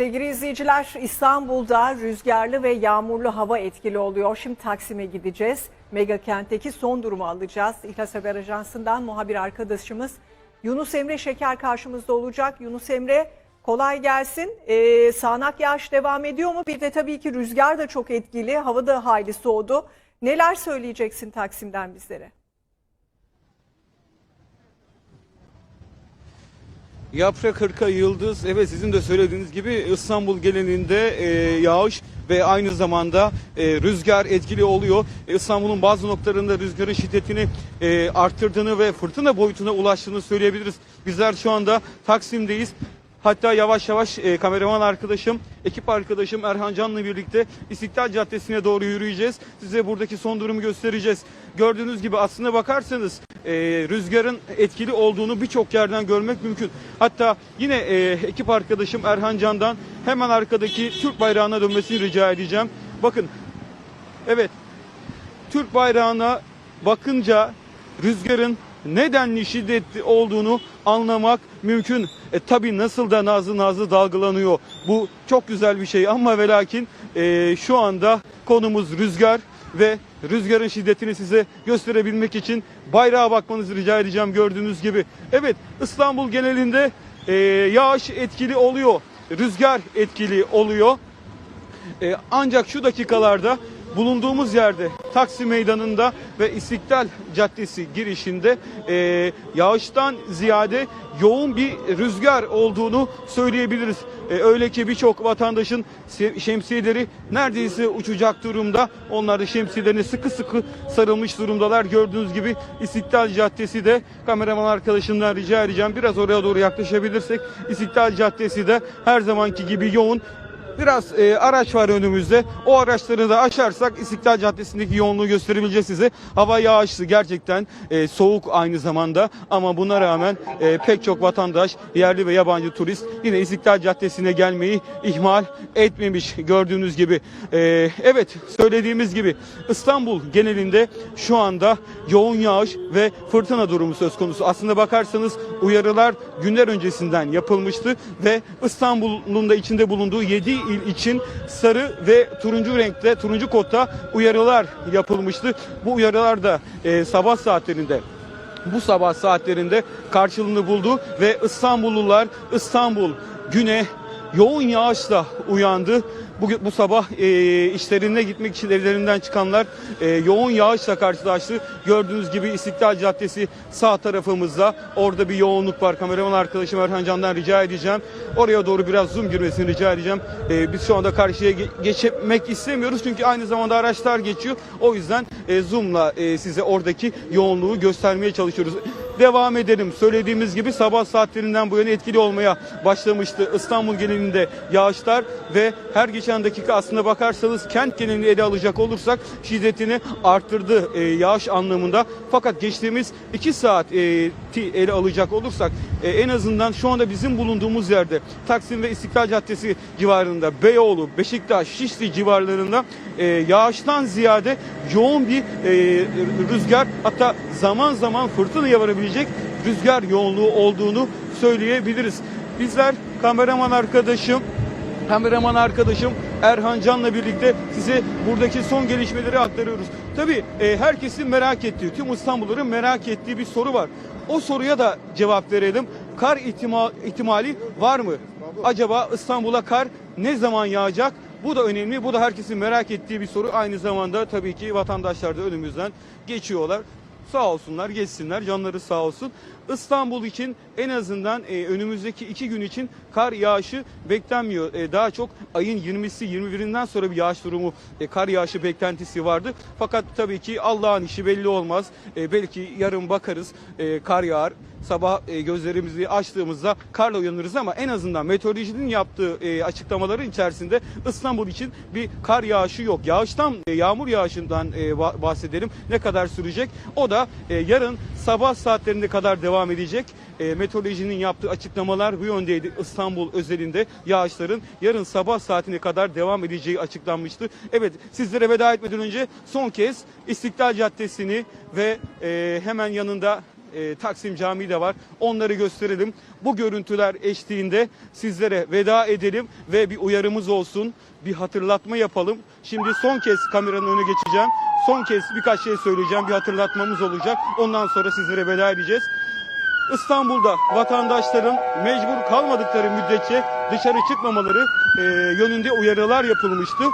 Sevgili izleyiciler İstanbul'da rüzgarlı ve yağmurlu hava etkili oluyor. Şimdi Taksim'e gideceğiz. Mega kentteki son durumu alacağız. İhlas Haber Ajansı'ndan muhabir arkadaşımız Yunus Emre Şeker karşımızda olacak. Yunus Emre kolay gelsin. Ee, sağanak yağış devam ediyor mu? Bir de tabii ki rüzgar da çok etkili. Hava da hayli soğudu. Neler söyleyeceksin Taksim'den bizlere? Yaprak Hırka Yıldız, evet sizin de söylediğiniz gibi İstanbul genelinde e, yağış ve aynı zamanda e, rüzgar etkili oluyor. E, İstanbul'un bazı noktalarında rüzgarın şiddetini e, arttırdığını ve fırtına boyutuna ulaştığını söyleyebiliriz. Bizler şu anda Taksim'deyiz. Hatta yavaş yavaş e, kameraman arkadaşım, ekip arkadaşım Erhan Can'la birlikte İstiklal Caddesi'ne doğru yürüyeceğiz. Size buradaki son durumu göstereceğiz. Gördüğünüz gibi aslına bakarsanız e, rüzgarın etkili olduğunu birçok yerden görmek mümkün. Hatta yine e, ekip arkadaşım Erhan Can'dan hemen arkadaki Türk bayrağına dönmesini rica edeceğim. Bakın, evet Türk bayrağına bakınca rüzgarın nedenli şiddetli olduğunu anlamak mümkün. E tabi nasıl da nazlı nazlı dalgalanıyor. Bu çok güzel bir şey ama ve lakin e, şu anda konumuz rüzgar ve rüzgarın şiddetini size gösterebilmek için bayrağa bakmanızı rica edeceğim gördüğünüz gibi. Evet İstanbul genelinde e, yağış etkili oluyor. Rüzgar etkili oluyor. E, ancak şu dakikalarda bulunduğumuz yerde Taksim Meydanı'nda ve İstiklal Caddesi girişinde e, yağıştan ziyade yoğun bir rüzgar olduğunu söyleyebiliriz. E, öyle ki birçok vatandaşın şemsiyeleri neredeyse uçacak durumda. Onlar da şemsiyelerine sıkı sıkı sarılmış durumdalar. Gördüğünüz gibi İstiklal Caddesi de kameraman arkadaşımdan rica edeceğim. Biraz oraya doğru yaklaşabilirsek İstiklal Caddesi de her zamanki gibi yoğun. Biraz e, araç var önümüzde. O araçları da aşarsak İstiklal Caddesi'ndeki yoğunluğu gösterebileceğiz size. Hava yağışlı gerçekten e, soğuk aynı zamanda ama buna rağmen e, pek çok vatandaş, yerli ve yabancı turist yine İstiklal Caddesi'ne gelmeyi ihmal etmemiş gördüğünüz gibi. E, evet söylediğimiz gibi İstanbul genelinde şu anda yoğun yağış ve fırtına durumu söz konusu. Aslında bakarsanız uyarılar günler öncesinden yapılmıştı ve İstanbul'un da içinde bulunduğu 7 il için sarı ve turuncu renkte, turuncu kodda uyarılar yapılmıştı. Bu uyarılar da e, sabah saatlerinde bu sabah saatlerinde karşılığını buldu ve İstanbullular İstanbul güne yoğun yağışla uyandı. Bugün bu sabah e, işlerine gitmek için evlerinden çıkanlar e, yoğun yağışla karşılaştı. Gördüğünüz gibi İstiklal Caddesi sağ tarafımızda. Orada bir yoğunluk var. Kameraman arkadaşım Erhan Can'dan rica edeceğim. Oraya doğru biraz zoom girmesini rica edeceğim. E, biz şu anda karşıya ge- geçmek istemiyoruz. Çünkü aynı zamanda araçlar geçiyor. O yüzden e, zoomla e, size oradaki yoğunluğu göstermeye çalışıyoruz devam edelim. Söylediğimiz gibi sabah saatlerinden bu yana etkili olmaya başlamıştı İstanbul genelinde yağışlar ve her geçen dakika aslında bakarsanız kent genelini ele alacak olursak şiddetini arttırdı e, yağış anlamında. Fakat geçtiğimiz 2 saat e, ele alacak olursak e, en azından şu anda bizim bulunduğumuz yerde Taksim ve İstiklal Caddesi civarında Beyoğlu, Beşiktaş, Şişli civarlarında e, yağıştan ziyade yoğun bir e, rüzgar hatta zaman zaman fırtınaya varabilecek rüzgar yoğunluğu olduğunu söyleyebiliriz. Bizler kameraman arkadaşım kameraman arkadaşım Erhan Can'la birlikte size buradaki son gelişmeleri aktarıyoruz. Tabii e, herkesin merak ettiği, tüm İstanbulluların merak ettiği bir soru var. O soruya da cevap verelim. Kar ihtima- ihtimali var mı? Acaba İstanbul'a kar ne zaman yağacak? Bu da önemli. Bu da herkesin merak ettiği bir soru. Aynı zamanda tabii ki vatandaşlar da önümüzden geçiyorlar. Sağ olsunlar, geçsinler, canları sağ olsun. İstanbul için en azından e, önümüzdeki iki gün için kar yağışı beklenmiyor. E, daha çok ayın 20'si 21'inden sonra bir yağış durumu, e, kar yağışı beklentisi vardı. Fakat tabii ki Allah'ın işi belli olmaz. E, belki yarın bakarız e, kar yağar. Sabah e, gözlerimizi açtığımızda karla uyanırız ama en azından meteorolojinin yaptığı e, açıklamaların içerisinde İstanbul için bir kar yağışı yok. Yağıştan, e, yağmur yağışından ba- bahsedelim. Ne kadar sürecek? O da yarın sabah saatlerinde kadar devam edecek. E, meteorolojinin yaptığı açıklamalar bu yöndeydi. İstanbul özelinde yağışların yarın sabah saatine kadar devam edeceği açıklanmıştı. Evet sizlere veda etmeden önce son kez İstiklal Caddesi'ni ve e, hemen yanında e, Taksim Camii de var. Onları gösterelim. Bu görüntüler eşliğinde sizlere veda edelim ve bir uyarımız olsun. Bir hatırlatma yapalım. Şimdi son kez kameranın önüne geçeceğim. Son kez birkaç şey söyleyeceğim. Bir hatırlatmamız olacak. Ondan sonra sizlere veda edeceğiz. İstanbul'da vatandaşların mecbur kalmadıkları müddetçe dışarı çıkmamaları e, yönünde uyarılar yapılmıştı.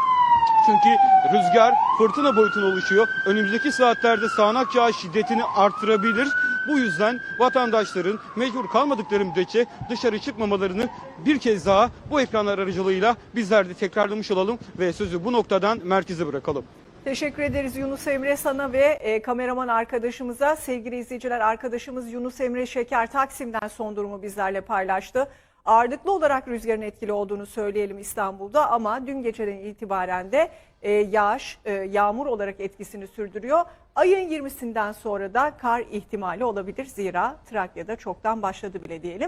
Çünkü rüzgar fırtına boyutuna oluşuyor. Önümüzdeki saatlerde sağanak yağış şiddetini arttırabilir. Bu yüzden vatandaşların mecbur kalmadıkları müddetçe dışarı çıkmamalarını bir kez daha bu ekranlar aracılığıyla bizler de tekrarlamış olalım ve sözü bu noktadan merkeze bırakalım. Teşekkür ederiz Yunus Emre sana ve e, kameraman arkadaşımıza. Sevgili izleyiciler arkadaşımız Yunus Emre Şeker Taksim'den son durumu bizlerle paylaştı. Ağırlıklı olarak rüzgarın etkili olduğunu söyleyelim İstanbul'da ama dün geceden itibaren de e, yağış, e, yağmur olarak etkisini sürdürüyor. Ayın 20'sinden sonra da kar ihtimali olabilir zira Trakya'da çoktan başladı bile diyelim.